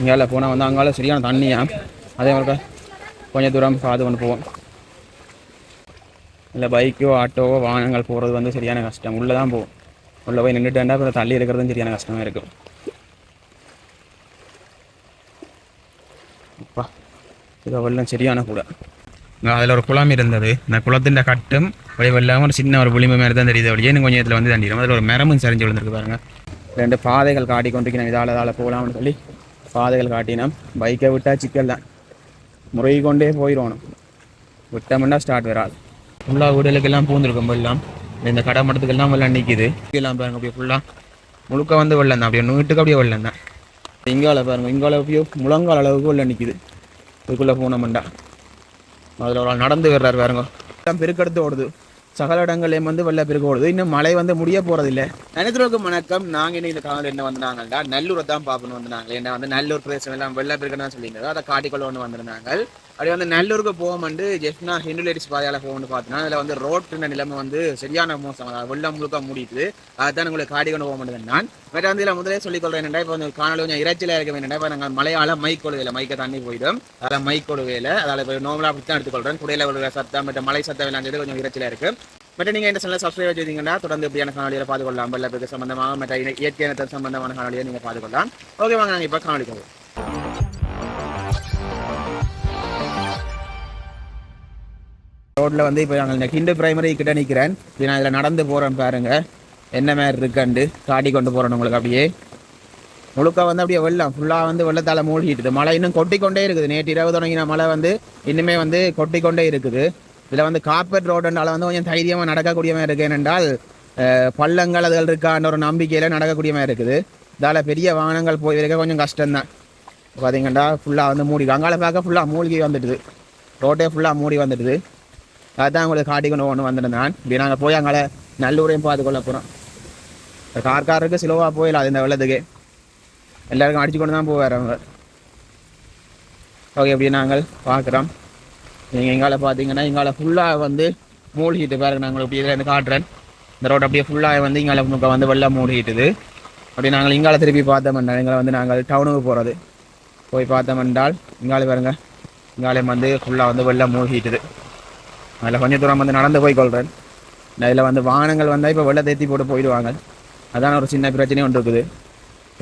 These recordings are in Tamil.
இங்கால போனால் வந்து அங்கால சரியான தண்ணியா அதே மாதிரி கொஞ்சம் தூரம் பார்த்து கொண்டு போவோம். இல்லை பைக்கோ ஆட்டோவோ வாகனங்கள் போகிறது வந்து சரியான கஷ்டம். உள்ளே தான் போகும் உள்ளே போய் நின்றுட்டேன்டா அப்புறம் தள்ளி இருக்கிறதும் சரியான கஷ்டமாக இருக்கும். அப்பா இது வெள்ளம் சரியான கூட. அதில் ஒரு குளம் இருந்தது. இந்த குளத்தின் கட்டும் அப்படியே வெள்ளாமல் ஒரு சின்ன ஒரு புளிமை மாதிரி தான் தெரியுது. இன்னும் கொஞ்சம் இதில் வந்து தண்டிடும். அதில் ஒரு மரமும் சரிஞ்சு விழுந்திருக்கு பாருங்க. ரெண்டு பாதைகள் காட்டி கொண்டிருக்கணும் இதால் இதால் போகலாம்னு சொல்லி பாதைகள் காட்டினோம். பைக்கை விட்டால் சிக்கல் தான். முறை கொண்டே போயிடணும் விட்டோம்னா ஸ்டார்ட் வராது ஃபுல்லாக வீடுகளுக்கெல்லாம் பூந்துருக்கும் வெள்ளம். இந்த கடை மட்டத்துக்கெல்லாம் வெள்ளம் நிற்கிது எல்லாம் பாருங்க அப்படியே ஃபுல்லாக முழுக்க வந்து வெள்ளம் தான். அப்படியே நூட்டுக்கு அப்படியே வெள்ளம் தான். இங்கால பாருங்க இங்கால அப்படியே முழங்கால் அளவுக்கு வெள்ளம் நிற்கிது இதுக்குள்ளே போனோம்டா. அதில் ஒரு ஆள் நடந்து வர்றாரு பாருங்க. எல்லாம் பெருக்கெடுத்து ஓடுது. சகல இடங்களையும் வந்து வெள்ள பெருக்கு ஓடுது இன்னும் மழை வந்து முடிய போறதில்லை. அனைத்துக்கும் வணக்கம். நாங்கள் இன்னைக்கு இந்த காலையில் என்ன வந்தாங்கன்னா நல்லூரை தான் பார்க்கணும் வந்தாங்க என்ன வந்து நல்லூர் பிரதேசம் எல்லாம் வெள்ள பெருக்கணும் சொல்லியிருந்தது. அதை காட்டிக்கொள்ள ஒன்று வந்திருந்தாங்க. அப்படியே வந்து நல்லூருக்கு போகும்போது ஜெஃப்னா ஹிண்டுலேடிஸ் பாதையால் போகணும்னு பார்த்தோன்னா அதில் வந்து ரோட்டுன நிலைமை வந்து சரியான மோசம். அதாவது வெள்ளம் முழுக்க முடியுது அதுதான் உங்களுக்கு காடி கொண்டு போக மாட்டேங்குது நான். வேற வந்து இதில் முதலே சொல்லிக் கொள்றேன் என்னடா இப்போ வந்து காணொலி கொஞ்சம் இறைச்சலாக இருக்க வேண்டாம் இப்போ நாங்கள் மலையால் மைக்கொழுவையில் மைக்கை தண்ணி போயிடும். அதில் மைக் கொழுவையில் அதில் இப்போ நோமலாக அப்படி தான் எடுத்துக்கொள்கிறேன் குடையில ஒரு சத்தம் மற்ற மலை சத்தம் எல்லாம் சேர்ந்து கொஞ்சம் இறைச்சலாக இருக்குது மற்ற நீங்கள் இந்த சேனலை சப்ஸ்கிரைப் செய்தீங்கன்னா தொடர்ந்து இப்படியான காணொலியில் பார்த்துக்கொள்ளலாம். வெள்ள பெருக்கு சம்பந்தமாக மற்ற இயற்கை இனத்தம் சம்பந்தமான காணொலியை நீங்கள் பார்த்துக்கொள்ளலாம். ஓகே வாங்க நாங்கள் இப்போ காணொலி போவோம். ரோட்டில் வந்து இப்போ நாங்கள் இந்த கிண்டு பிரைமரி கிட்ட நிற்கிறேன் இப்போ நான் இதில் நடந்து போகிறேன் பாருங்க. என்ன மாதிரி இருக்குண்டு காட்டி கொண்டு போகிறேன் உங்களுக்கு அப்படியே. முழுக்க வந்து அப்படியே வெள்ளம். ஃபுல்லாக வந்து வெள்ளத்தால் மூழ்கிட்டுது மழை இன்னும் கொட்டிக்கொண்டே இருக்குது. நேற்று இரவு தொடங்கின மழை வந்து இன்னுமே வந்து கொட்டிக்கொண்டே இருக்குது. இதில் வந்து கார்பெட் ரோடுனால வந்து கொஞ்சம் தைரியமாக நடக்கக்கூடிய மாதிரி இருக்குது ஏனென்றால் பள்ளங்கள் அதுகள் இருக்கான்ற ஒரு நம்பிக்கையில் நடக்கக்கூடிய மாதிரி இருக்குது. இதால் பெரிய வாகனங்கள் போய் இருக்க கொஞ்சம் கஷ்டம்தான். பார்த்தீங்கன்னா ஃபுல்லாக வந்து மூடி அங்கால பார்க்க ஃபுல்லாக மூழ்கி வந்துடுது. ரோட்டே ஃபுல்லாக மூடி வந்துடுது. அதான் உங்களுக்கு காட்டிக்கணும் ஒன்று வந்துருந்தான். இப்படி நாங்கள் போய் அங்கே நல்லூரையும் பார்த்துக்கொள்ள போகிறோம் கார்காருக்கு சிலவாக போயிடலாம் இந்த வெள்ளத்துக்கு. எல்லாருக்கும் அடிச்சு கொண்டு தான் போவார் அவங்க. ஓகே இப்படி நாங்கள் பார்க்குறோம். நீங்கள் எங்கால பார்த்தீங்கன்னா எங்கால ஃபுல்லாக வந்து மூழ்கிட்டு பாருங்க நாங்கள் இப்படி இதில் இருந்து காட்டுறேன். இந்த ரோடு அப்படியே ஃபுல்லாக வந்து இங்கால முக்க வந்து வெள்ளம் மூழ்கிட்டுது. அப்படி நாங்கள் இங்கால திருப்பி பார்த்தோம்னா எங்களை வந்து நாங்கள் டவுனுக்கு போகிறது போய் பார்த்தோம்னால் இங்கால பாருங்கள் இங்காலே வந்து ஃபுல்லாக வந்து வெள்ளம் மூழ்கிட்டுது. அதில் கொஞ்சம் தூரம் வந்து நடந்து போய் கொள்கிறேன் அதில் வந்து வாகனங்கள் வந்தால் இப்போ வெள்ளை தேத்தி போட்டு போயிடுவாங்க. அதான் ஒரு சின்ன பிரச்சனையும் ஒன்று இருக்குது.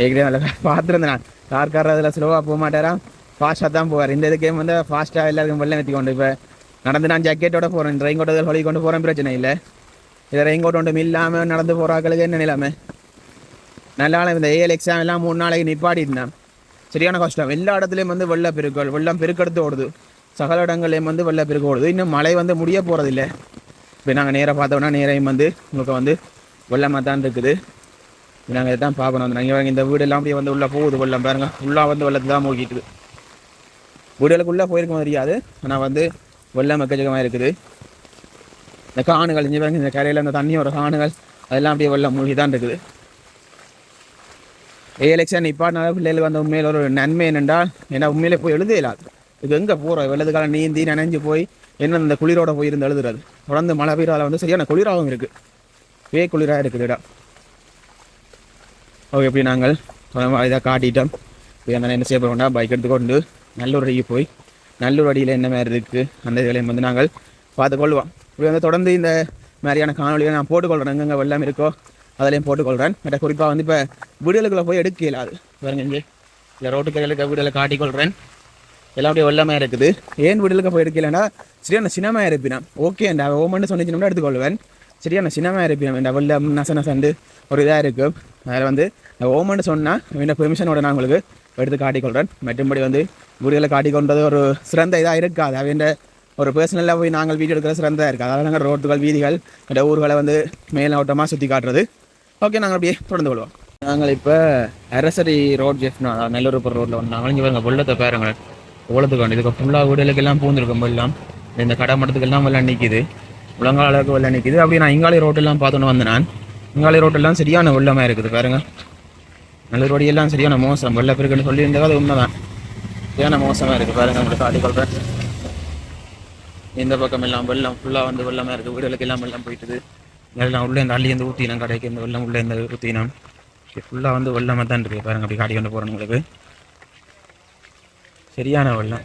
ஏற்கனவே அதில் பார்த்துருந்தேன் நான். கார்காரர் அதில் ஸ்லோவாக போக மாட்டாரா? ஃபாஸ்ட்டாக தான் போவார். இந்த இதுக்கே வந்து ஃபாஸ்ட்டாக எல்லாருக்கும் வெள்ளம் ஏற்றி கொண்டு இப்போ நடந்து நான் ஜாக்கெட்டோட போகிறேன் ரெயின் கோட்டை ஹொலி கொண்டு போகிறேன் பிரச்சனை இல்லை. இதை ரெயின் கோட் ஒன்றும் இல்லாமல் நடந்து போகிறாக்களுக்கு என்ன நிலைமை? நல்லா இந்த ஏஎல் எக்ஸாம் எல்லாம் மூணு நாளைக்கு நிப்பாட்டிருந்தேன் சரியான கஷ்டம். எல்லா இடத்துலையும் வந்து வெள்ளம் பெருக்கள் வெள்ளம் பெருக்கெடுத்து ஓடுது. சகல இடங்களையும் வந்து வெள்ளம் பெருக்கு ஓடுது இன்னும் மழை வந்து முடிய போகிறதில்ல இப்போ நாங்கள் நேராக பார்த்தோம்னா நேரையும் வந்து உங்களுக்கு வந்து வெள்ளமாக தான் இருக்குது. நாங்கள் இதை தான் பார்க்கணும். வந்து நாங்கள் இந்த வீடெல்லாம் அப்படியே வந்து உள்ளே போகுது வெள்ளம். பாருங்கள் ஃபுல்லாக வந்து வெள்ளத்து தான் மூழ்கிட்டுது வீடுகளுக்குள்ளே போயிருக்க தெரியாது. ஆனால் வந்து வெள்ளம் எக்கச்சக்கமாக இருக்குது. இந்த காணுகள் இங்கே பாருங்க இந்த கரையில் இந்த தண்ணியோட காணுகள் அதெல்லாம் அப்படியே வெள்ளம் மூழ்கி தான் இருக்குது. எலெக்ஷன் நிப்பாட்டினால பிள்ளைகளுக்கு வந்து உண்மையில் ஒரு நன்மை என்னென்றால் ஏன்னா உண்மையிலே போய் எழுத இது எங்கே போகிறோம் வெள்ளத்துக்கால நீந்தி நனைஞ்சு போய் என்ன இந்த குளிரோட போய் இருந்து எழுதுறது தொடர்ந்து மழை பெய்யறால வந்து சரியான குளிராகவும் இருக்குது வே குளிராக இருக்குது இடம். ஓகே எப்படி நாங்கள்? இதாக காட்டிட்டோம். இப்போ அந்த என்ன செய்ய போகிறோம்னா பைக் எடுத்துக்கொண்டு நல்லூர் அடிக்கு போய் நல்லூர் அடியில் என்ன மாதிரி இருக்குது அந்த இதுகளையும் வந்து நாங்கள் பார்த்துக்கொள்வோம் இப்படி வந்து தொடர்ந்து இந்த மாதிரியான காணொலியை நான் போட்டுக்கொள்கிறேன் எங்கெங்கே வெள்ளம் இருக்கோ அதிலையும் போட்டுக்கொள்கிறேன் மற்ற குறிப்பாக வந்து இப்போ வீடுகளுக்குள்ளே போய் எடுக்க இயலாது பாருங்க இங்கே. இந்த ரோட்டுக்கரையில் வீடுகளை காட்டிக்கொள்கிறேன் எல்லாம் அப்படியே வெள்ளமாக இருக்குது. ஏன் வீடுகளுக்கு போய் எடுக்கலைன்னா சரியான சினமாக இருப்பினான் ஓகே அந்த ஓமன்னு சொன்னிச்சுனா எடுத்துக்கொள்வேன். சரியான சினமாக இருப்பினான் இந்த வெள்ளம் நச நசண்டு ஒரு இதாக இருக்கும் அதில் வந்து ஓமன்னு சொன்னால் இந்த பெர்மிஷனோட நான் உங்களுக்கு எடுத்து காட்டிக்கொள்கிறேன் மற்றும்படி வந்து வீடுகளை காட்டிக்கொண்டது ஒரு சிறந்த இதாக இருக்காது. அவன் ஒரு பர்சனலாக போய் நாங்கள் வீடியோ எடுக்கிற சிறந்ததாக இருக்குது. அதாவது நாங்கள் ரோட்டுகள் வீதிகள் இந்த ஊர்களை வந்து மேலோட்டமாக சுற்றி காட்டுறது. ஓகே நாங்கள் அப்படியே தொடர்ந்து கொள்வோம். நாங்கள் இப்போ அரசரி ரோட் ஜெஃப்னா அதாவது ரோட்டில் வந்து நாங்கள் இங்கே பாருங்க வெள்ளத்தை ஓலத்துக்கு வேண்டியது இதுக்கு ஃபுல்லாக வீடுகளுக்கெல்லாம் பூந்துருக்கும் எல்லாம் இந்த கடை மட்டத்துக்கெல்லாம் வெள்ளம் நிற்கிது முழங்கால அளவுக்கு வெள்ளம் நிற்கிது அப்படி நான் இங்காலி ரோட்டெல்லாம் பார்த்தோன்னு வந்தேன் நான். இங்காலி ரோட்டெல்லாம் சரியான வெள்ளமாக இருக்குது பாருங்க. நல்லூர் ரோடியெல்லாம் சரியான மோசம். வெள்ளம் சொல்லியிருந்தா அது உண்மைதான். சரியான மோசமாக இருக்குது பாருங்க உங்களுக்கு காட்டிக்கொள்கிறேன் இந்த பக்கம் எல்லாம் வெள்ளம் ஃபுல்லாக வந்து வெள்ளமாக இருக்குது. வீடுகளுக்கு எல்லாம் வெள்ளம் போயிட்டுது. எல்லாம் உள்ளே இந்த அள்ளி வந்து ஊற்றினோம் கடைக்கு. இந்த வெள்ளம் உள்ளே இந்த ஊற்றினோம் ஃபுல்லாக வந்து வெள்ளமாக தான் இருக்குது. பாருங்க அப்படி காட்டி கொண்டு போகிறேன் உங்களுக்கு. சரியான வெள்ளம்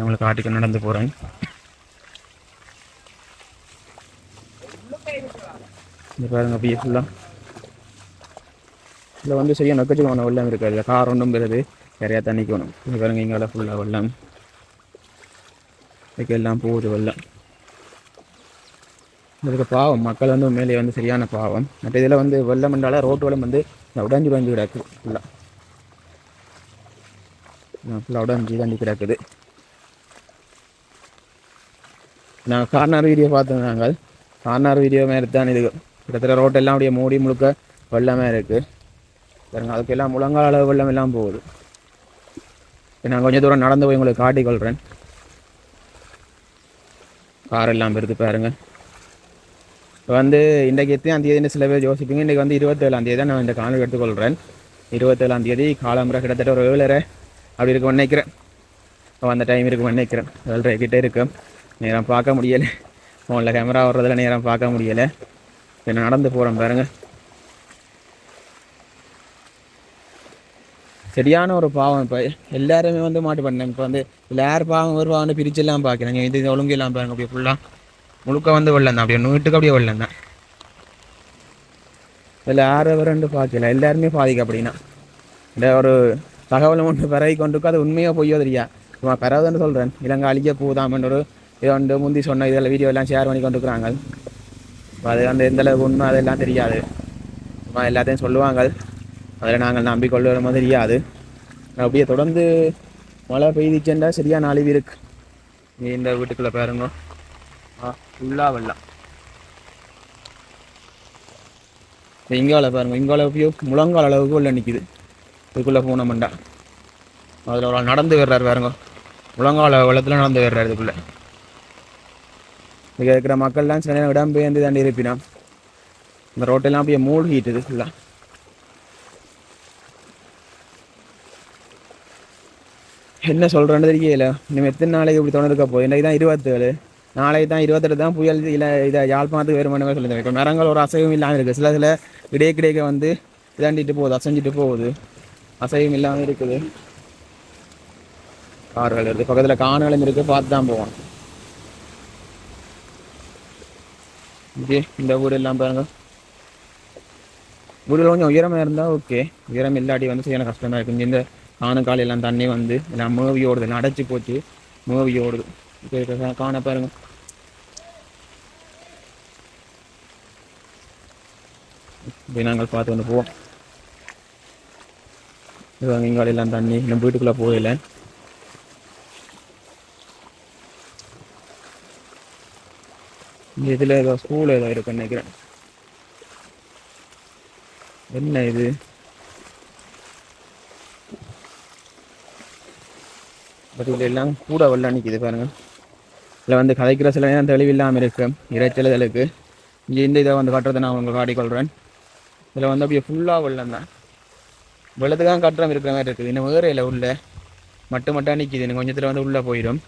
உங்களுக்கு காட்டுக்கு நடந்து போகிறேன் இந்த பாருங்க அப்படியே ஃபுல்லாக இதில் வந்து சரியாக நொக்கச்சுக்கணும் வெள்ளம் இருக்காது. இல்லை கார் ஒன்றும் பெறுது நிறையா தண்ணிக்கணும் இது பாருங்க இங்கே ஃபுல்லாக வெள்ளம். இதுக்கு எல்லாம் போகுது வெள்ளம். இதுக்கு பாவம் மக்கள் வந்து மேலே வந்து சரியான பாவம். மற்ற இதில் வந்து வெள்ளம் என்றால ரோட்டு வெள்ளம் வந்து உடஞ்சி உடஞ்சி கிடக்கு. ஃபுல்லாக ஃபுல்லாக உடஞ்சி உடஞ்சி கிடக்குது. நாங்கள் கார்னர் வீடியோ பார்த்தோம் நாங்கள். கார்னர் வீடியோ மாதிரி தான் இது. கிட்டத்தட்ட ரோட்டெல்லாம் அப்படியே மூடி முழுக்க வெள்ளமே இருக்குது பாருங்க அதுக்கெல்லாம் முழங்கால அளவு வெள்ளம் எல்லாம் போகுது. நான் கொஞ்சம் தூரம் நடந்து போய் உங்களுக்கு காட்டிக்கொள்கிறேன் கார் எல்லாம் பெருது பாருங்கள் வந்து இன்றைக்கு எத்தனாம் தேதின்னு சில பேர் யோசிப்பீங்க. இன்றைக்கி வந்து இருபத்தேழாம் தேதி தான் நான் இந்த காணொலி எடுத்துக்கொள்கிறேன். இருபத்தேழாம் தேதி காலம்புரை கிட்டத்தட்ட ஒரு ஏழரை அப்படி இருக்கும் நினைக்கிறேன். இப்போ அந்த டைம் இருக்கும் நினைக்கிறேன். ஏழரை கிட்டே இருக்கும் நேரம் பார்க்க முடியலை. ஃபோனில் கேமரா வர்றதில் நேரம் பார்க்க முடியலை. இப்போ நடந்து போகிறேன் பாருங்கள் சரியான ஒரு பாவம் இப்போ. எல்லாருமே வந்து மாட்டு பண்ணேன் இப்போ வந்து இல்லை யார் பாவம் ஒரு பாவம்னு பிரிச்செல்லாம் பார்க்குறாங்க. இது ஒழுங்கு எல்லாம் பாருங்க. அப்படி ஃபுல்லாக முழுக்க வந்து வெள்ளம் தான். அப்படியே நூட்டுக்கு அப்படியே வெள்ளம் தான். இதில் யார் வரண்டு பார்க்கல எல்லாருமே பாதிக்க அப்படின்னா. இந்த ஒரு தகவலை ஒன்று பிறகு கொண்டு அது உண்மையாக பொய்யோ தெரியா? சும்மா பரவுதுன்னு சொல்கிறேன் இலங்கை அழிக்க போதாமன்னு ஒரு இதை வந்து முந்தி சொன்ன இதில் வீடியோ எல்லாம் ஷேர் பண்ணி கொண்டுருக்குறாங்க. அது அந்த எந்த அளவுக்கு உண்மை அதெல்லாம் தெரியாது. சும்மா எல்லாத்தையும் சொல்லுவாங்க. அதில் நாங்கள் நம்பிக்கொள்ளுற தெரியாது. அப்படியே தொடர்ந்து மழை பெய்திச்சேன்டா சரியான அழிவு இருக்கு. நீ இந்த வீட்டுக்குள்ளே பாருங்க. ஃபுல்லாக வெள்ளம். இங்கால பாருங்க இங்கால போய் முழங்கால் அளவுக்கு உள்ள நிற்கிது இதுக்குள்ளே போனோம்டா அதில் ஒரு நடந்து வர்றாரு பாருங்க. முழங்கால வெள்ளத்தில் நடந்து வர்றாரு இதுக்குள்ளே. இங்கே இருக்கிற மக்கள்லாம் சில நேரம் இடம் பெயர்ந்து தாண்டி இருப்பினா இந்த ரோட்டெல்லாம் அப்படியே மூழ்கிட்டுது ஃபுல்லாக என்ன சொல்கிறேன்னு தெரியல. இன்னும் எத்தனை நாளைக்கு இப்படி தொடர்க்க போகுது இன்றைக்கு தான் இருபத்தேழு. நாளைக்கு தான் இருபத்தெட்டு தான் புயல் இல்லை இதை யாழ்ப்பாணத்துக்கு வேறு மணி சொல்லியிருந்தேன் இப்போ மரங்கள் ஒரு அசைவும் இல்லாமல் இருக்குது. சில சில இடையே கிடைக்க வந்து இதாண்டிட்டு போகுது அசைஞ்சிட்டு போகுது. அசைவும் இல்லாமல் இருக்குது. கார்கள் இருக்குது பக்கத்தில் காணலும் இருக்குது பார்த்து தான் போவோம் ஓகே இந்த ஊர் எல்லாம் பாருங்க. ஊரில் கொஞ்சம் உயரமாக இருந்தால் ஓகே. உயரம் இல்லாட்டி வந்து செய்யணும் கஷ்டமாக இருக்கும் இந்த காணும் எல்லாம் தண்ணி வந்து எல்லாம் மூவி ஓடுது அடைச்சி போச்சு மூவி ஓடுது காண பாருங்க. இப்படி நாங்கள் பார்த்து கொண்டு போவோம். இதுவாங்க இங்கால எல்லாம் தண்ணி. இன்னும் வீட்டுக்குள்ளே போகல. இதில் ஏதோ ஸ்கூல் ஏதோ இருக்குன்னு நினைக்கிறேன். என்ன இது? பட் இதில் எல்லாம் கூட வரல நிற்கிது பாருங்க. இதில் வந்து கதைக்கிற சில நேரம் தெளிவில்லாமல் இருக்கு. இறைச்சலுதலுக்கு இங்கே இந்த இதை வந்து காட்டுறதை நான் உங்களுக்கு காட்டிக்கொள்கிறேன் இதில் வந்து அப்படியே ஃபுல்லாக வெள்ளம் தான். வெள்ளத்துக்காக கட்டுறம் இருக்கிற மாதிரி இருக்குது. இன்னும் வேறு இல்லை உள்ளே மட்டும் மட்டும் நிற்கிது இன்னும் கொஞ்சத்தில் வந்து உள்ளே போயிடும்.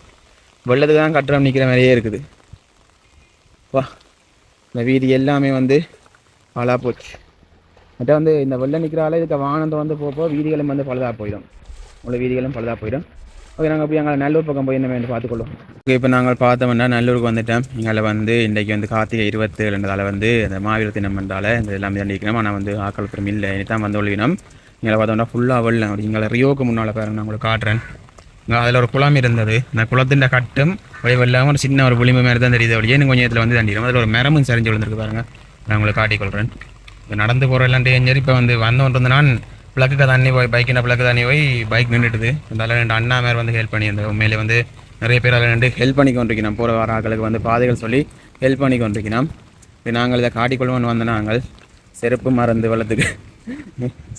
வெள்ளத்துக்காக கட்டுறம் நிற்கிற மாதிரியே இருக்குது. வா இந்த வீதி எல்லாமே வந்து ஆளாக போச்சு. மற்ற வந்து இந்த வெள்ளம் நிற்கிறால இதுக்கு வானத்தை வந்து போப்போ வீதிகளும் வந்து பழுதாக போயிடும். உள்ள வீதிகளும் பழுதாக போயிடும். ஓகே நாங்கள் அப்படி அங்கே நல்லூர் பக்கம் போய் என்ன பார்த்துக்கொள்ளும். ஓகே இப்போ நாங்கள் பார்த்தோம்னா நல்லூருக்கு வந்துட்டோம். எங்களை வந்து இன்றைக்கி வந்து கார்த்திகை இருபத்தேழுன்றதால வந்து இந்த மாவீர தினம் என்றால் இந்த எல்லாமே தண்டிக்கணும் ஆனால் வந்து ஆக்கள் பெரும் இல்லை. இனி தான் வந்து ஒழிவினம் எங்களை பார்த்தோம்னா ஃபுல்லாக வெள்ளம். அப்படி எங்களை ரியோக்கு முன்னால் பாருங்க நான் உங்களுக்கு காட்டுறேன். அதில் ஒரு குளம் இருந்தது. அந்த குளத்தின் கட்டும் வழி வெள்ளாமல் ஒரு சின்ன ஒரு புளிமை மாதிரி தான் தெரியுது. அப்படியே கொஞ்சம் இதில் வந்து தண்டிடும். அதில் ஒரு மரமும் சரிஞ்சு விழுந்திருக்கு பாருங்க. நான் உங்களுக்கு காட்டிக்கொள்கிறேன் இப்போ நடந்து போகிற எல்லாம் டேஞ்சர் இப்போ வந்து வந்தோன்றது நான் பிளக்குக்கு தண்ணி போய் பைக்கின பிளக்கு தண்ணி போய் பைக் நின்றுட்டுது. அதனால ரெண்டு அண்ணா மேலே வந்து ஹெல்ப் பண்ணி அந்த உண்மையிலே வந்து நிறைய பேர் அதில் ரெண்டு ஹெல்ப் பண்ணி கொண்டிருக்கணும் போகிற வர ஆட்களுக்கு வந்து பாதைகள் சொல்லி ஹெல்ப் பண்ணி கொண்டிருக்கணும் இது நாங்கள் இதை காட்டிக்கொள்வோன்னு வந்த நாங்கள். செருப்பு மறந்து வளர்த்துக்கு.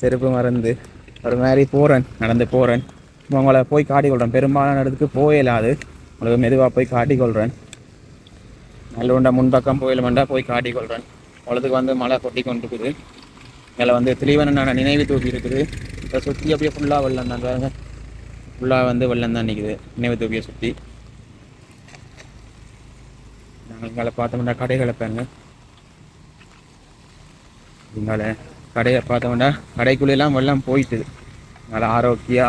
செருப்பு மறந்து ஒரு மாதிரி போகிறேன் நடந்து போகிறேன் உங்களை போய் காட்டிக்கொள்கிறேன் பெரும்பாலான இடத்துக்கு போயிடாது உங்களுக்கு மெதுவாக போய் காட்டிக்கொள்கிறேன் நல்லுண்டா முன்பக்கம் போயிலுமெண்டா போய் காட்டிக்கொள்கிறேன் உலகத்துக்கு வந்து மழை கொட்டி கொண்டிருக்குது. மேலே வந்து திலீவனோட நினைவு தூக்கி இருக்குது. இப்போ சுற்றி அப்படியே ஃபுல்லாக வெள்ளம் தான் ஃபுல்லாக வந்து வெள்ளம் தான் நிற்குது நினைவு தூக்கியை சுற்றி நாங்கள் இங்கால பார்த்தோம்னா கடைகளை பாருங்க. இங்கால கடையை பார்த்தோம்னா கடைக்குள்ளெல்லாம் வெள்ளம் போயிட்டுது நல்லா ஆரோக்கியா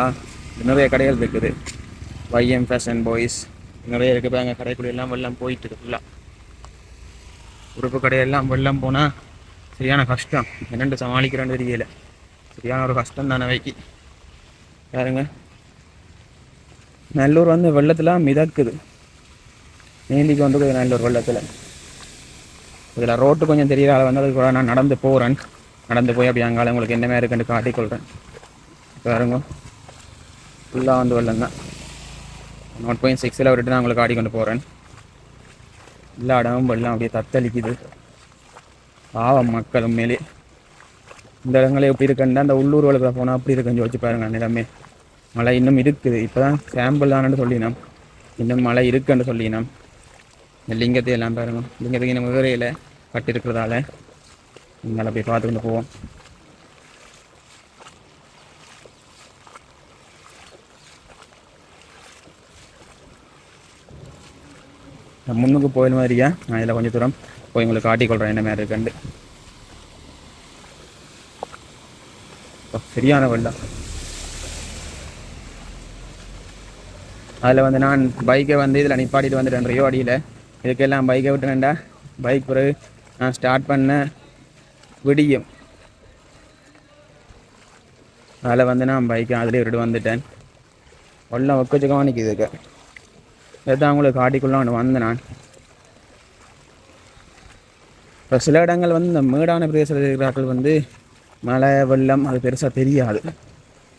நிறைய கடைகள் இருக்குது. வைஎம் ஃபேஷன் பாய்ஸ் நிறைய இருக்குது பாருங்க. கடைக்குள்ளெல்லாம் வெள்ளம் போயிட்டுது ஃபுல்லாக உறுப்பு கடையெல்லாம் வெள்ளம் போனால் சரியான கஷ்டம். என்னென்று சமாளிக்கிறேன்னு தெரியல. சரியான ஒரு கஷ்டம் தானே வைக்கி பாருங்க. நல்லூர் வந்து வெள்ளத்தில் மிதக்குது. நீந்திக்கு வந்து நல்லூர் வெள்ளத்தில். இதில் ரோட்டு கொஞ்சம் தெரியல வந்து கூட நான் நடந்து போகிறேன் நடந்து போய் அப்படி அங்கால உங்களுக்கு என்ன மாதிரி இருக்குன்னு காட்டிக்கொள்கிறேன் பாருங்க. ஃபுல்லாக வந்து வெள்ளம் தான். ஒன் பாயிண்ட் சிக்ஸில் விட்டுட்டு நான் உங்களுக்கு ஆடி கொண்டு போகிறேன் எல்லா இடமும் வெள்ளம் அப்படியே தத்தளிக்குது. பாவம் மக்கள் உண்மையிலே இந்த இடங்களே எப்படி இருக்குன்னா அந்த உள்ளூர் வழக்கில் போனால் அப்படி இருக்குன்னு யோசிச்சு பாருங்க நிலமே. மழை இன்னும் இருக்குது. இப்போ தான் சாம்பிள் தானு சொல்லினோம். இன்னும் மழை இருக்குன்னு சொல்லினோம். இந்த லிங்கத்தை எல்லாம் பாருங்க. லிங்கத்துக்கு இன்னும் விவரையில் கட்டிருக்கிறதால இங்கே போய் பார்த்துக்கிட்டு போவோம். முன்னுக்கு போயின மாதிரியா? நான் இதில் கொஞ்சம் தூரம் போய் உங்களுக்கு காட்டிக்கொள்கிறேன் என்ன மாதிரி இருக்குண்டு சரியான வெள்ளம் அதில் வந்து நான் பைக்கை வந்து இதில் நிப்பாட்டிட்டு வந்துட்டேன் ரியோ அடியில். இதுக்கெல்லாம் பைக்கை விட்டுனேன்டா. பைக் பிறகு நான் ஸ்டார்ட் பண்ண விடியும். அதில் வந்து நான் பைக்கை அதிலே விட்டு வந்துட்டேன். வெள்ளம் ஒக்கச்சுக்கமாக நிற்கிது இதுக்கு. இதான் உங்களுக்கு காட்டிக்குள்ள வந்தேன் நான். இப்போ சில இடங்கள் வந்து இந்த மேடான பிரதேசத்தில் இருக்கிறார்கள் வந்து மழை வெள்ளம் அது பெருசாக தெரியாது.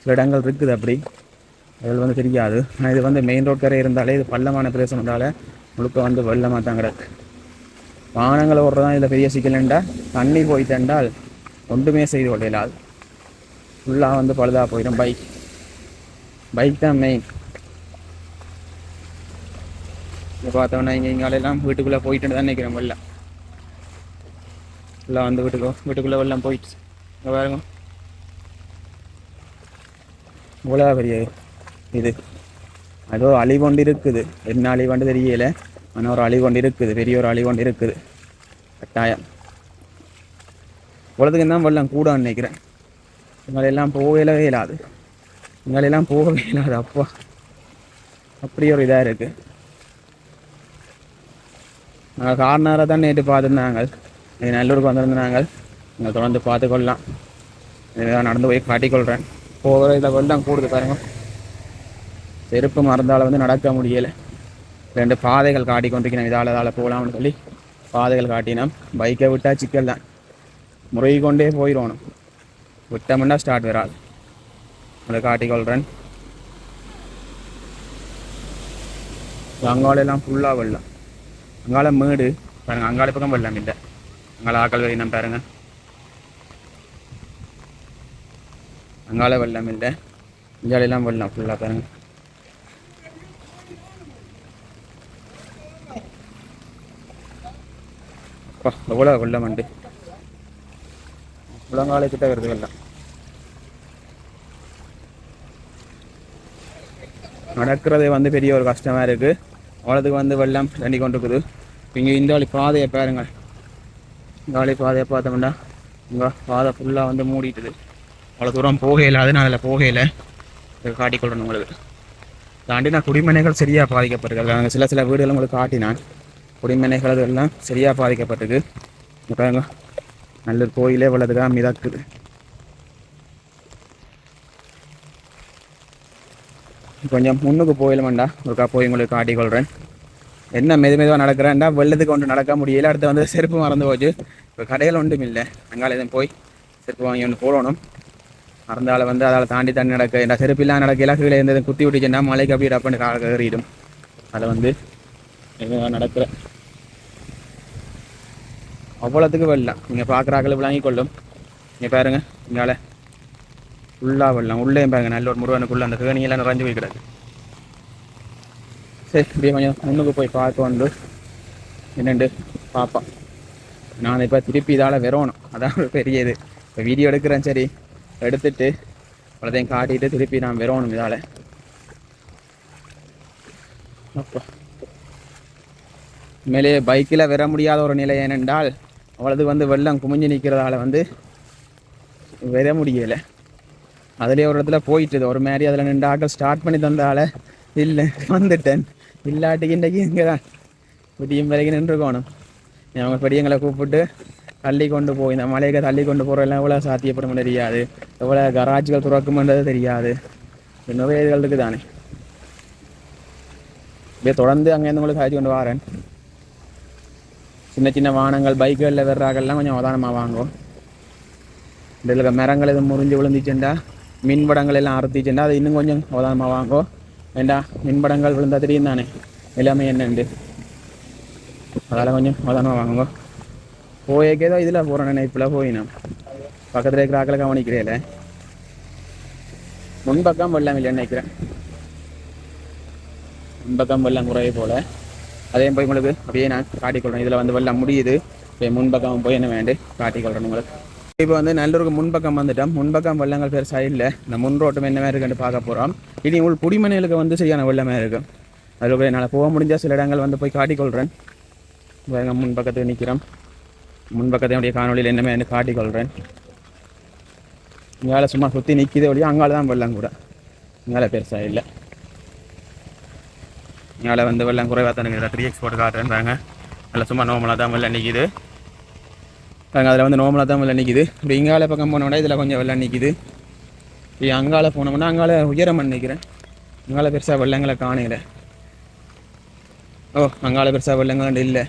சில இடங்கள் இருக்குது அப்படி. அதில் வந்து தெரியாது. ஆனால் இது வந்து மெயின் ரோட் கரை இருந்தாலே இது பள்ளமான பிரதேசம் இருந்தால முழுக்க வந்து வெள்ளமாக தான் கிடக்கு. வாகனங்களை ஓடுறதான் இதில் பெரிய சிக்கலண்டா தண்ணி போயிட்டேன்டால் ஒன்றுமே செய்து கொள்ளலாது. ஃபுல்லாக வந்து பழுதாக போயிடும் பைக் பைக் தான் மெயின் இதை பார்த்தோன்னா இங்கே இங்காலெல்லாம் வீட்டுக்குள்ளே போயிட்டு தான் நினைக்கிறேன் வெள்ளம் எல்லாம் வந்து வீட்டுக்கு வீட்டுக்குள்ளே வெள்ளம் போயிடுச்சு இங்கே பாருங்க இவ்வளோ பெரிய இது ஏதோ அழிவொண்டு இருக்குது என்ன அழிவொண்டு தெரியல ஆனால் ஒரு அழிவொண்டு இருக்குது பெரிய ஒரு அழிவொண்டு இருக்குது கட்டாயம் உலகத்துக்கு தான் வெள்ளம் கூட நினைக்கிறேன் இங்களெல்லாம் போகவே இல்லாது இங்களெல்லாம் போகவே இல்லாது அப்பா அப்படி ஒரு இதாக இருக்குது நாங்கள் கார்னரை தான் நேற்று பார்த்துருந்தாங்க இது நல்லூருக்கு வந்திருந்தாங்க நீங்கள். தொடர்ந்து பார்த்துக்கொள்ளலாம் இதுதான் நடந்து போய் காட்டிக்கொள்கிறேன் போகிற இதில் வெள்ளம் கூடுது பாருங்க. செருப்பு மறந்தால் வந்து நடக்க முடியலை. ரெண்டு பாதைகள் காட்டி கொண்டிருக்கிறேன் இதால் இதால் போகலாம்னு சொல்லி பாதைகள் காட்டினோம். பைக்கை விட்டால் சிக்கல் தான். முறை கொண்டே போயிடணும். விட்டோம்னா ஸ்டார்ட் வராது. அதை காட்டிக்கொள்கிறேன் அங்காலெல்லாம் ஃபுல்லாக வெள்ளம். அங்கால மேடு. பாருங்கள் அங்கால பக்கம் வெள்ளம் இல்லை. அங்கால ஆக்கள் வரையும் பாருங்க. அங்கால வெள்ளம் இல்லை. இங்காலெல்லாம் வெள்ளம் ஃபுல்லாக பாருங்க. அப்பா எவ்வளோ வெள்ளம் உண்டு. முழங்கால கிட்ட வருது வெள்ளம். நடக்கிறது வந்து பெரிய ஒரு கஷ்டமா இருக்கு. அவ்வளோத்துக்கு வந்து வெள்ளம் தண்ணி கொண்டு இருக்குது இங்கே இந்த வழி பாதையை பாருங்க. காலி பாதையை பார்த்தோம்னா இங்கே பாதை ஃபுல்லாக வந்து மூடிட்டுது. அவ்வளோ தூரம் போகையில் அது நான் அதில் போகையில் காட்டிக்கொள்ளணும் உங்களுக்கு. தாண்டி நான் குடிமனைகள் சரியாக பாதிக்கப்பட்டிருக்கு. அங்கே சில சில வீடுகள் உங்களுக்கு காட்டினான். குடிமனைகள் அதெல்லாம் சரியாக பாதிக்கப்பட்டிருக்கு. இப்போ நல்ல கோயிலே இவ்வளோதுக்காக மிதக்குது கொஞ்சம் முன்னுக்கு போயிடலாம்டா. ஒருக்கா போய் உங்களுக்கு காட்டிக்கொள்கிறேன் என்ன மெது மெதுவாக நடக்கிறேன்டா வெள்ளத்துக்கு ஒன்று நடக்க முடியல. அடுத்து வந்து செருப்பு மறந்து போச்சு. இப்போ கடையில் ஒன்றும் இல்லை. அங்கால எதுவும் போய் செருப்பு வாங்கி ஒன்று போடணும். மறந்தால் வந்து அதால் தாண்டி தண்ணி நடக்க இந்த செருப்பு இல்லாமல் நடக்க கீழே இருந்தது குத்தி விட்டுச்சுன்னா மலைக்கு அப்படி டப்புன்னு கால கறிடும் அதை வந்து மெதுவாக நடக்கிற. அவ்வளோத்துக்கு வெள்ளம். நீங்கள் பார்க்குறாக்கள் விளங்கி கொள்ளும். இங்கே பாருங்க இங்கால ஃபுல்லாக வெள்ளம். உள்ளே பாருங்க நல்ல ஒரு முருகனுக்குள்ள அந்த கேணியெல்லாம் நிறைஞ்சு போய் கிடக்கு. சரி இப்படியே கொஞ்சம் முன்னுக்கு போய் பார்த்து வந்து என்னண்டு பார்ப்பான் நான் இப்போ திருப்பி இதால் வரணும் அதான் ஒரு பெரிய இது இப்போ வீடியோ எடுக்கிறேன் சரி. எடுத்துட்டு அவ்வளோதையும் காட்டிட்டு திருப்பி நான் வரணும் இதால். அப்பா. உண்மையிலேயே பைக்கில் வர முடியாத ஒரு நிலை ஏனென்றால் அவ்வளவு வந்து வெள்ளம் குமிஞ்சு நிற்கிறதால வந்து வர முடியலை. அதுலேயே ஒரு இடத்துல போயிட்டுது ஒரு மாதிரி அதில் நின்று ஆட்டோ ஸ்டார்ட் பண்ணி தந்தால இல்லை வந்துட்டேன். இல்லாட்டிக்கு இன்றைக்கு இங்கே தான் விடியும் வரைக்கும் நின்றுக்கணும் அவங்க பெரியங்களை கூப்பிட்டு தள்ளி கொண்டு போய் இந்த மலையை தள்ளி கொண்டு போகிறதெல்லாம் எவ்வளோ சாத்தியப்படும் தெரியாது எவ்வளோ கராஜ்கள் துறக்குமென்றது தெரியாது இன்னும் இதுகள் இருக்குது தானே இப்படியே தொடர்ந்து அங்கேருந்து உங்களுக்கு காய்ச்சி கொண்டு வரேன் சின்ன சின்ன வானங்கள் பைக்குகளில் வர்றாங்கெல்லாம் கொஞ்சம் அவதானமாக வாங்கும் இதில் மரங்கள் எதுவும் முறிஞ்சு விழுந்துச்சுண்டா மின்படங்கள் எல்லாம் அறுத்திச்சுண்டா அது இன்னும் கொஞ்சம் அவதானமாக வாங்கும் ஏண்டா? மின்படங்கள் விழுந்தா தெரியும் தானே? எல்லாமே என்னண்டு அதெல்லாம் கொஞ்சம் அவதானமாக வாங்குங்க. போயக்கேதோ இதில் போகிறேன் நினைப்பில் போயினோம் பக்கத்தில் இருக்கிற ஆக்களை கவனிக்கிறேல. முன்பக்கம் வெள்ளம் இல்லைன்னு நினைக்கிறேன். முன்பக்கம் வெள்ளம் குறைய போல. அதே போய் உங்களுக்கு அப்படியே நான் காட்டிக்கொள்கிறேன் இதில் வந்து வெள்ளம் முடியுது. முன்பக்கம் போய் என்ன வேண்டு? காட்டிக்கொள்கிறேன் உங்களுக்கு. இப்போ வந்து நல்லூருக்கு முன்பக்கம் வந்துட்டோம். முன்பக்கம் வெள்ளங்கள் பெருசாக இல்லை இந்த முன் ரோட்டம் என்ன மாதிரி இருக்குன்னு பார்க்க போகிறோம் இனி உள் குடிமனைகளுக்கு வந்து சரியான வெள்ளமே இருக்கும் அதில் போய் என்னால் போக முடிஞ்சால் சில இடங்கள் வந்து போய் காட்டிக்கொள்கிறேன் பாருங்க முன்பக்கத்துக்கு நிற்கிறோம் முன்பக்கத்தையுடைய காணொலியில் என்னமே என்று காட்டிக்கொள்கிறேன் இங்கால சும்மா சுற்றி நிற்கிதே ஒழிய அங்கால தான் வெள்ளம் கூட. இங்கால பெருசாக இல்லை இங்கால வந்து வெள்ளம் குறைவாக தான் த்ரீ எக்ஸ் போட்டு காட்டுறேன் வாங்க நல்லா சும்மா நோமலாக தான் வெள்ளம் நிற்கிது பாருங்கள் அதில் வந்து நோமலாக தான் வெள்ள நிற்கிது இப்படி இங்கால பக்கம் போனோம்னா இதில் கொஞ்சம் வெள்ளம் நிற்கிது இப்படி அங்கால போனோம்னா அங்கால உயரம் நிற்கிறேன் அங்கால பெருசாக வெள்ளங்களை காணையில ஓ அங்கால பெருசாக வெள்ளங்கள் இல்லை.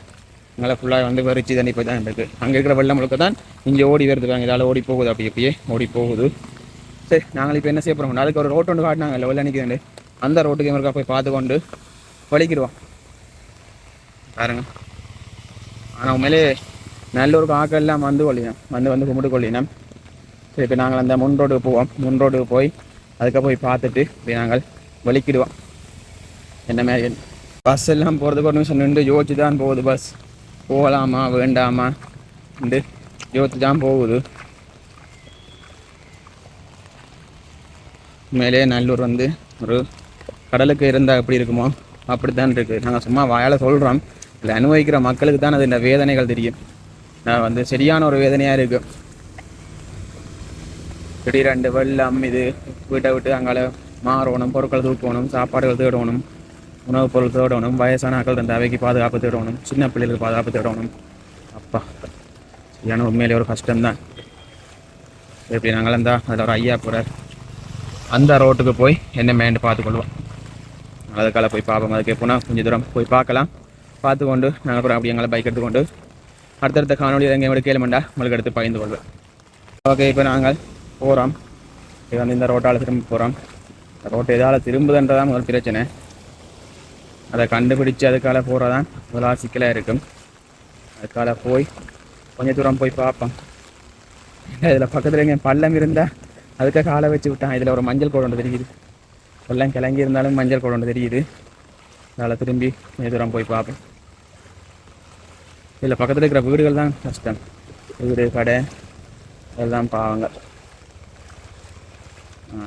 அங்கால ஃபுல்லாக வந்து வரிச்சு தண்ணி போய் தான் இருக்குது அங்கே இருக்கிற வெள்ளம் முழுக்க தான் இங்கே ஓடி வருது பாருங்க இதால் ஓடி போகுது அப்படி இப்படியே ஓடி போகுது. சரி நாங்கள் இப்போ என்ன செய்ய போகிறோம் அதுக்கு ஒரு ரோட்டு ஒன்று காட்டினாங்க இல்லை வெள்ளம் நிற்கிறேன் அந்த ரோட்டுக்கு இருக்கா போய் பார்த்து கொண்டு வலிக்கிடுவோம். பாருங்க. ஆனால் உண்மையிலே நல்லூருக்கு ஒரு காக்கெல்லாம் வந்து கொள்ளினோம் வந்து வந்து கும்பிட்டு கொள்ளினோம் சரி இப்போ நாங்கள் அந்த முன் ரோடுக்கு போவோம். முன் ரோடுக்கு போய் அதுக்காக போய் பார்த்துட்டு இப்போ நாங்கள் வலிக்கிடுவோம். என்ன மாதிரி பஸ் எல்லாம் போகிறதுக்கு ஒரு நிமிஷம் நின்று யோசிச்சு தான் போகுது பஸ் போகலாமா வேண்டாமா? நின்று யோசிச்சு தான் போகுது. மேலே நல்லூர் வந்து ஒரு கடலுக்கு இருந்தால் எப்படி இருக்குமோ அப்படி தான் இருக்குது நாங்கள் சும்மா வாயால் சொல்கிறோம் இதில் அனுபவிக்கிற மக்களுக்கு தான் அது இந்த வேதனைகள் தெரியும். வந்து சரியான ஒரு வேதனையாக இருக்கு. திடீரெண்டு வெள்ளம் இது வீட்டை விட்டு அங்கால மாறணும் பொருட்கள் தூக்கணும் சாப்பாடுகள் தேடணும் உணவுப் பொருள் தேடணும் வயசான ஆக்கள் தந்த அவைக்கு பாதுகாப்பு தேடணும் சின்ன பிள்ளைகளுக்கு பாதுகாப்பு தேடணும். அப்பா சரியான உண்மையிலே ஒரு கஷ்டம்தான். எப்படி நாங்கள் இருந்தா அதில் ஒரு ஐயா போகிறார் அந்த ரோட்டுக்கு போய் என்ன மேண்டு பார்த்துக்கொள்வோம் அதுக்கால போய் பார்ப்போம். அதுக்கு எப்போனா கொஞ்சம் தூரம் போய் பார்க்கலாம். பார்த்து கொண்டு நாங்கள் அப்புறம் அப்படி எங்களை பைக் எடுத்துக்கொண்டு அடுத்தடுத்த காணொலி எங்கே விட கேளுமண்டா உங்களுக்கு எடுத்து பகிர்ந்து கொள்வேன். ஓகே இப்போ நாங்கள் போகிறோம் இது வந்து இந்த ரோட்டால் திரும்ப போகிறோம் இந்த ரோட்டு எதால் திரும்புதுன்றதான் முதல் பிரச்சனை. அதை கண்டுபிடிச்சு அதுக்கால போகிறதான் முதலாக சிக்கலாக இருக்கும். அதுக்கால போய் கொஞ்சம் தூரம் போய் பார்ப்போம். இதில் பக்கத்தில் எங்கே பள்ளம் இருந்தால் அதுக்காக காலை வச்சு விட்டான். இதில் ஒரு மஞ்சள் கோடு ஒன்று தெரியுது. பள்ளம் கிளங்கி இருந்தாலும் மஞ்சள் கோடு ஒன்று தெரியுது. அதில் திரும்பி கொஞ்சம் தூரம் போய் பார்ப்போம். இதில் பக்கத்தில் இருக்கிற வீடுகள் தான் கஷ்டம் வீடு கடை எல்லாம் பாவங்க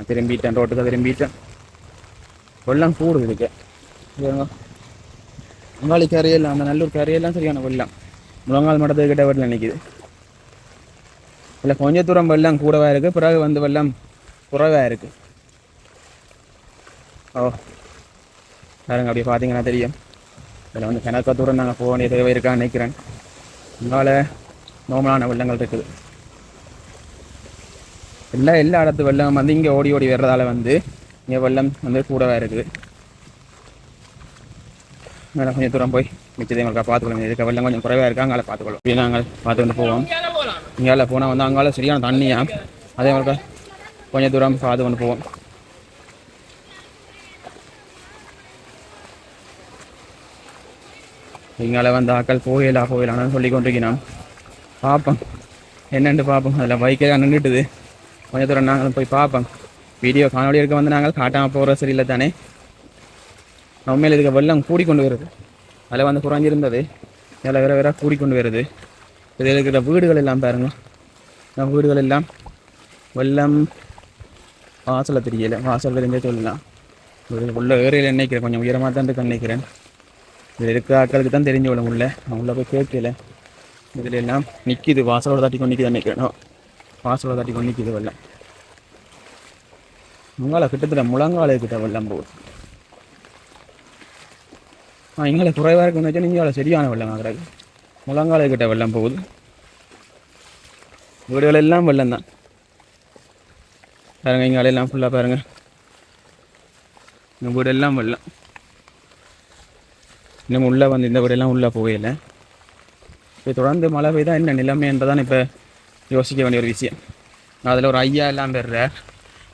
திரும்பிட்டேன் ரோட்டுக்கு திரும்பிட்டேன். வெள்ளம் கூடுது இருக்கு இதுங்க கரையெல்லாம் அந்த நல்லூர் கரையெல்லாம் சரியான வெள்ளம். முழங்கால் மடத்துக்கிட்ட வெள்ளம் நிற்கிது இல்லை கொஞ்ச தூரம் வெள்ளம் கூடவா இருக்குது பிறகு வந்து வெள்ளம் குறைவாக இருக்குது ஓ. பாருங்க அப்படி பார்த்தீங்கன்னா தெரியும். இதில் வந்து கணக்க தூரம் நாங்கள் போக வேண்டிய தேவை இருக்கான்னு நினைக்கிறேன். அங்கால நோமலான வெள்ளங்கள் இருக்குது. எல்லா எல்லா இடத்து வெள்ளம் வந்து இங்கே ஓடி ஓடி வர்றதால வந்து இங்கே வெள்ளம் வந்து கூடவே இருக்குது. மேலே கொஞ்சம் தூரம் போய் மிச்சத்தை எங்களுக்கு பார்த்துக்கொள்ளுங்க இருக்க. வெள்ளம் கொஞ்சம் குறைவாக இருக்கா? அங்கால பார்த்துக்கொள்ளும் இப்படி நாங்கள் பார்த்துக்கிட்டு போவோம். இங்கால போனால் வந்து அங்கால சரியான தண்ணியாக அதே மாதிரி கொஞ்சம் தூரம் பார்த்து கொண்டு போவோம். இங்கால வந்து ஆக்கள் போகலா போகலான்னு சொல்லி கொண்டிருக்கிறோம் பார்ப்போம் என்னென்று பார்ப்போம் அதில் பைக்கே நின்றுட்டுது கொஞ்சம் தூரம் நாங்களும் போய் பார்ப்போம் வீடியோ காணொலி இருக்க வந்து நாங்கள் காட்டாமல் போகிற சரியில்லை தானே? உண்மையில் இதுக்கு வெள்ளம் கூடிக்கொண்டு வருது. அதில் வந்து குறைஞ்சிருந்தது. இதில் வேற வேற கூடிக்கொண்டு வருது. இதில் இருக்கிற வீடுகள் எல்லாம் பாருங்க. இந்த வீடுகள் எல்லாம் வெள்ளம். வாசலை தெரியலை. வாசல் தெரிஞ்சே சொல்லலாம். இதில் உள்ள ஏரியில் நினைக்கிறேன் கொஞ்சம் உயரமாக தான் இருக்க நினைக்கிறேன். இதில் இருக்கிற ஆட்களுக்கு தான் தெரிஞ்சு விட முடியல. நான் உள்ள போய் கேட்கல. இதில் எல்லாம் நிற்கிது வாசலோட தாட்டி கொண்டு நிற்கிது நினைக்கிறேன் வாசலை தட்டி கொண்டு நிற்கிது வெள்ளம். முங்கால கிட்டத்தட்ட முழங்கால கிட்ட வெள்ளம் போகுது ஆ இங்கே குறைவாக இருக்குன்னு வச்சா நீங்கள் சரியான வெள்ளம் ஆகிறாங்க முழங்கால கிட்ட வெள்ளம் போகுது. வீடுகள் எல்லாம் வெள்ளம் தான் பாருங்க இங்கே எல்லாம் ஃபுல்லாக பாருங்க. இந்த வீடெல்லாம் வெள்ளம். இன்னும் உள்ளே வந்து இந்த வீடெல்லாம் உள்ளே போகல இப்போ தொடர்ந்து மழை பெய்தால் என்ன நிலைமை என்றதான் இப்போ யோசிக்க வேண்டிய ஒரு விஷயம். அதில் ஒரு ஐயா எல்லாம் பெறுற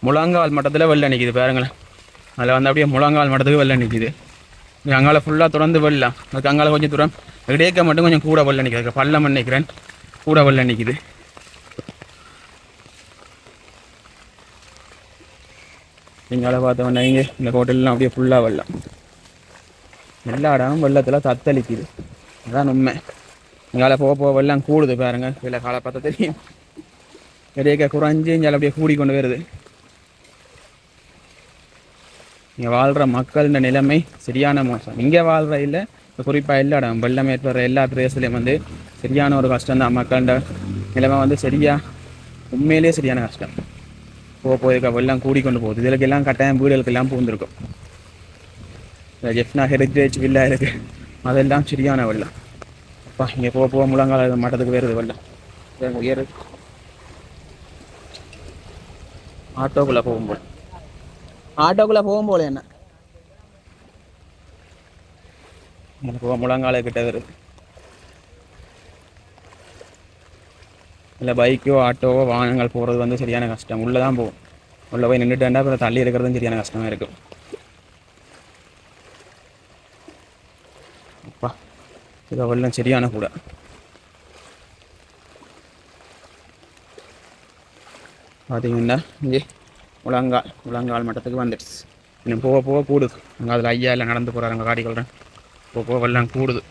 முழங்கால் மட்டத்தில் வெள்ளை நிற்கிது பாருங்களேன். அதில் வந்து அப்படியே முழங்கால் மட்டத்துக்கு வெளில நிற்கிது அங்கால ஃபுல்லாக தொடர்ந்து வெள்ளம். அதுக்கு அங்கால கொஞ்சம் தூரம் இடையக்க மட்டும் கொஞ்சம் கூட வெள்ளம் நிற்கிது பள்ளம் நினைக்கிறேன் கூட வெள்ளம் நிற்கிது இங்கால பார்த்தோம்னா இங்கே இந்த ஹோட்டல்லாம் அப்படியே ஃபுல்லாக வெள்ளம். எல்லா இடமும் வெள்ளத்தில் தத்தளிக்குது. அதான் உண்மை. இங்கால போக போக வெள்ளம் கூடுது பாருங்க. இல்லை காலை பார்த்தா தெரியும். இடையே குறைஞ்சி இங்கே அப்படியே கூடி கொண்டு வருது. இங்கே வாழ்கிற மக்களின் நிலைமை சரியான மோசம். இங்கே வாழ்கிற இல்லை இப்போ குறிப்பாக எல்லா இடம் வெள்ளம் ஏற்படுற எல்லா பிரதேசத்துலையும் வந்து சரியான ஒரு கஷ்டம் தான். மக்கள்கிட்ட நிலைமை வந்து சரியா உண்மையிலேயே சரியான கஷ்டம். போக போயிருக்க வெள்ளம் கூடி கொண்டு போகுது. இதுலக்கெல்லாம் கட்டாயம் வீடுகளுக்கெல்லாம் எல்லாம் பூந்திருக்கும். ஜெஃப்னா ஹெரிட்டேஜ் வில்லா இருக்கு அதெல்லாம் சரியான வெள்ளம் அப்பா இங்கே போக போக முழங்கால மட்டத்துக்கு வருது வெள்ளம் உயரு ஆட்டோக்குள்ளே போகும்போது ஆட்டோக்குள்ளே போகும்போது என்ன போக முழங்கால கிட்ட வருது இல்லை பைக்கோ ஆட்டோவோ வாகனங்கள் போகிறது வந்து சரியான கஷ்டம் உள்ளே தான் போகும் உள்ளே போய் நின்றுட்டேன்டா அப்புறம் தள்ளி இருக்கிறதும் சரியான கஷ்டமாக இருக்கும் அப்பா இது வெள்ளம் சரியான கூட. பார்த்தீங்கன்னா இங்கே முழங்கால் முழங்கால் மட்டத்துக்கு வந்துடுச்சு. இன்னும் போக போக கூடுது. அங்கே அதில் ஐயா இல்லை நடந்து போகிறாங்க காடி கொள்கிறேன் போக போக வெள்ளம் கூடுது.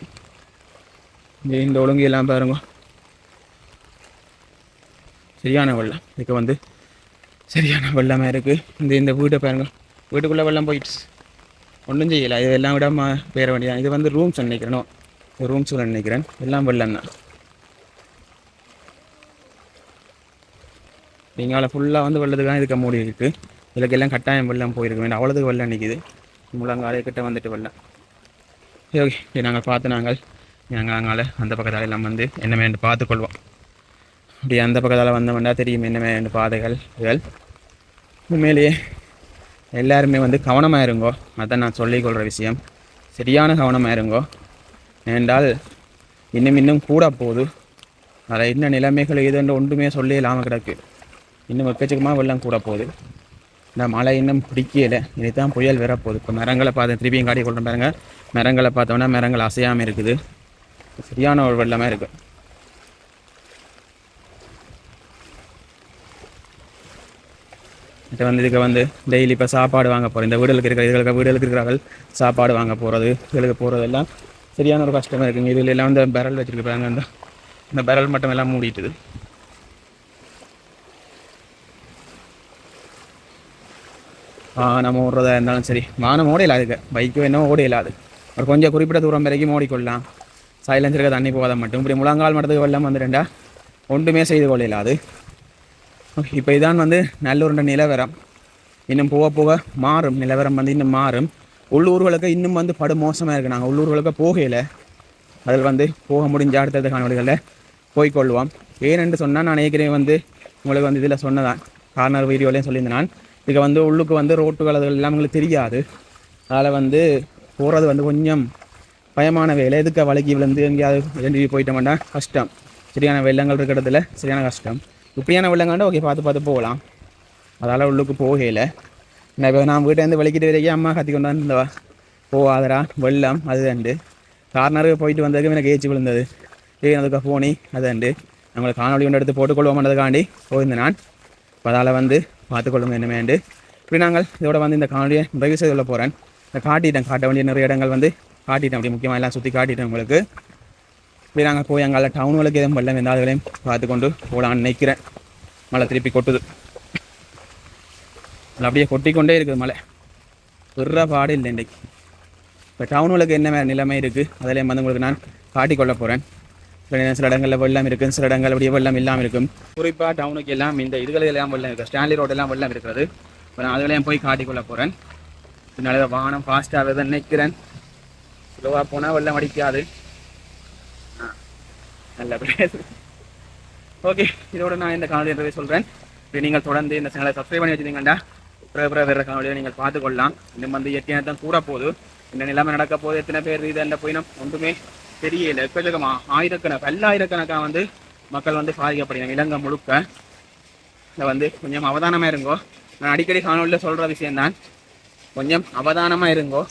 இங்கே இந்த ஒழுங்கு எல்லாம் பாருங்க. சரியான வெள்ளம். இதுக்கு வந்து சரியான வெள்ளமாக இருக்குது இந்த இந்த வீட்டை பாருங்க. வீட்டுக்குள்ளே வெள்ளம் போயிடுச்சு. ஒன்றும் செய்யலை. இது எல்லாம் விட மா பேர வேண்டியதான் இது வந்து ரூம்ஸ் நினைக்கிறேனோ. ஒரு ரூம் சொல்ல நினைக்கிறேன். எல்லாம் வெள்ளம் தான். இங்கால ஃபுல்லாக வந்து வெள்ளத்துக்கு தான் இருக்க மூடி இருக்குது இதுக்கு எல்லாம் கட்டாயம் வெள்ளம் போயிருக்க வேண்டாம். அவ்வளோதுக்கு வெள்ளம் நிற்கிது முழங்காலே கிட்ட வந்துட்டு வெள்ளம். சரி ஓகே நாங்கள் பார்த்து நாங்கள் நாங்கள் அங்கால அந்த பக்கத்தால் எல்லாம் வந்து என்னமே என்று பார்த்துக்கொள்வோம் அப்படி அந்த பக்கத்தால் வந்தோம்னா தெரியும் என்னமே என்று பாதைகள். இதுகள் உண்மையிலேயே எல்லாருமே வந்து கவனமாக இருங்கோ. அதான் நான் சொல்லிக்கொள்கிற விஷயம். சரியான கவனமாக இருங்கோ. ஏனென்றால் இன்னும் இன்னும் கூட போகுது அதில் என்ன நிலைமைகள் ஏதுன்ற ஒன்றுமே சொல்லி இல்லாமல் கிடக்கு. இன்னும் எக்கச்சக்கமாக வெள்ளம் கூட போகுது இந்த மழை இன்னும் பிடிக்கலை. இனி தான் புயல் வரப்போகுது. இப்போ மரங்களை பார்த்து திருப்பியும் காட்டி கொண்டு பாருங்க. மரங்களை பார்த்தோன்னா மரங்கள் அசையாமல் இருக்குது. சரியான ஒரு வெள்ளமாக இருக்குது இப்போ வந்து இதுக்கு வந்து டெய்லி இப்போ சாப்பாடு வாங்க போகிறோம் இந்த வீடுகளுக்கு இருக்கிற இதுகளுக்கு வீடுகளுக்கு இருக்கிறார்கள். சாப்பாடு வாங்க போகிறது இதுகளுக்கு போகிறதெல்லாம் சரியான ஒரு கஷ்டமாக இருக்குங்க. இதில் எல்லாம் வந்து பெரல் வச்சுருக்காங்க அந்த இந்த பெரல் மட்டும் எல்லாம் மூடிட்டுது. நம்ம ஓடுறதா இருந்தாலும் சரி. வானம் ஓடையில அதுக்கு. பைக்கு என்ன ஓடையில அது. ஒரு கொஞ்சம் குறிப்பிட்ட தூரம் வரைக்கும் ஓடிக்கொள்ளலாம். சைலன்ஸ் இருக்க தண்ணி போகாத மட்டும். இப்படி முழங்கால் மட்டத்துக்கு வெள்ளம் வந்துட்டா ஒன்றுமே செய்து கொள்ளையில அது. இப்போ இதான் வந்து நல்லூருண்ட நிலவரம். இன்னும் போக போக மாறும். நிலவரம் வந்து இன்னும் மாறும். உள்ளூர்களுக்கு இன்னும் வந்து படு மோசமாக இருக்குது நாங்கள் உள்ளூர்களுக்கு போகையில் அதில் வந்து போக முடிஞ்ச அடுத்தடுத்த காணொலிகளில் போய்க்கொள்வோம் ஏனென்று சொன்னால் நான் ஏற்கனவே வந்து உங்களுக்கு வந்து இதில் சொன்னதான். கார்னர் வீடியோலையும் சொல்லியிருந்தேன் நான். இதுக்கு வந்து உள்ளுக்கு வந்து ரோட்டுகள் அது எல்லாம் உங்களுக்கு தெரியாது. அதில் வந்து போகிறது வந்து கொஞ்சம் பயமான வேலை. எதுக்க வழக்கி விழுந்து எங்கேயாவது எழுந்தி போயிட்டோம்னா கஷ்டம். சரியான வெள்ளங்கள் இருக்கிறதுல சரியான கஷ்டம். இப்படியான வெள்ளங்காண்டா ஓகே பார்த்து பார்த்து போகலாம். அதால் உள்ளுக்கு போகையில் நான் இப்போ நான் வீட்டிலேருந்து வலிக்கிட்டு வரைக்கும் அம்மா கத்தி கொண்டாந்து இருந்தவா போவாதரா வெள்ளம் அது கார்னருக்கு போயிட்டு வந்ததுக்கு எனக்கு ஏச்சு விழுந்தது. ஏ அதுக்கு போனி அது அண்டு நம்மளை காணொலி கொண்டு எடுத்து போட்டுக்கொள்வோம்ன்றதுக்காண்டி போயிருந்தேன் நான். இப்போ அதால் வந்து பார்த்துக்கொள்ளுங்க என்னமேண்டு இப்படி நாங்கள் இதோட வந்து இந்த காணொலியை நிறைவு செய்து கொள்ள போகிறேன் இந்த காட்டிட்டேன் காட்ட வேண்டிய நிறைய இடங்கள் வந்து காட்டிட்டேன். அப்படி முக்கியமாக எல்லாம் சுற்றி காட்டிட்டேன் உங்களுக்கு. இப்படி நாங்கள் போய் அங்கே டவுனுகளுக்கு எதுவும் வெள்ளம் எந்த அதுகளையும் பார்த்துக்கொண்டு போகலான்னு நினைக்கிறேன். மழை திருப்பி கொட்டுது. அதில் அப்படியே கொட்டிக்கொண்டே இருக்குது மழை. பெற பாடு இல்லை இன்றைக்கு. இப்போ டவுனுகளுக்கு என்ன மே- நிலைமை இருக்குது அதில் வந்து உங்களுக்கு நான் காட்டிக்கொள்ள போகிறேன் சில இடங்களில் வெள்ளம் இருக்குது சில இடங்கள் அப்படியே வெள்ளம் இல்லாமல் இருக்கும். குறிப்பாக டவுனுக்கு எல்லாம் இந்த இதுகளில் எல்லாம் வெள்ளம் இருக்குது ஸ்டான்லி ரோடு எல்லாம் வெள்ளம் இருக்கிறது. இப்போ நான் அதுலேயும் போய் காட்டிக்கொள்ள போகிறேன் பின்னால் வாகனம் ஃபாஸ்ட்டாக தான் நிற்கிறேன். ஸ்லோவாக போனால் வெள்ளம் அடிக்காது. ஆ, நல்ல பிளேஸ் ஓகே இதோட நான் இந்த காணொலி சொல்கிறேன் இப்போ நீங்கள் தொடர்ந்து இந்த சேனலை சப்ஸ்கிரைப் பண்ணி வச்சுருந்தீங்கண்டா. பிறகு பிறகு வேறு காணொலியை நீங்கள் பார்த்துக்கொள்ளலாம் இன்னும் வந்து இயற்கையாக தான் கூட போகுது இந்த நிலைமை நடக்க போது எத்தனை பேர் இது என்ன போயினும் ஒன்றுமே தெரியல. எக்கச்சக்கமாக ஆயிரக்கணக்கு பல்லாயிரக்கணக்காக வந்து மக்கள் வந்து பாதிக்கப்படுகிறாங்க. இலங்கை முழுக்க. இதை வந்து கொஞ்சம் அவதானமாக இருங்கோ. நான் அடிக்கடி காணொலியில் சொல்கிற விஷயந்தான் கொஞ்சம் அவதானமாக இருங்கோ.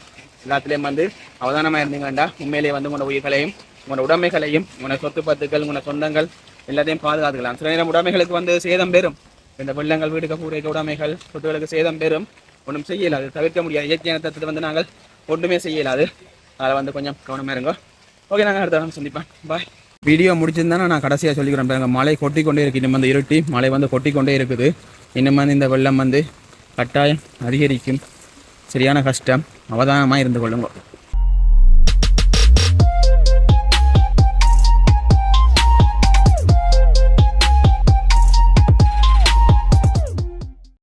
எல்லாத்துலேயும் வந்து அவதானமாக இருந்தீங்கண்டா. உண்மையிலேயே வந்து உங்களோட உயிர்களையும் உங்களோட உடைமைகளையும் உங்களோட சொத்து பத்துக்கள் உங்களோட சொந்தங்கள் எல்லாத்தையும் பாதுகாத்துக்கலாம். சில நேரம் உடைமைகளுக்கு வந்து சேதம் பெறும். இந்த வெள்ளங்கள் வீடுக்கு கூரைக்கு உடைமைகள் சொத்துகளுக்கு சேதம் பெறும். ஒன்றும் செய்யலாது தவிர்க்க முடியாது. இயற்கையான தத்துவத்தை வந்து நாங்கள் ஒன்றுமே செய்யலாது. அதில் வந்து கொஞ்சம் கவனமாக இருங்க. ஓகே நாங்கள் அடுத்த வாரம் சந்திப்பேன் பாய் வீடியோ முடிச்சிருந்தானே? நான் கடைசியாக சொல்லிக்கிறேன் பாருங்க. மழை கொட்டி கொண்டே இருக்குது இன்னும் வந்து இருட்டி மழை வந்து கொட்டி கொண்டே இருக்குது. இன்னும் வந்து இந்த வெள்ளம் வந்து கட்டாயம் அதிகரிக்கும். சரியான கஷ்டம். அவதானமாக இருந்து கொள்ளுங்க.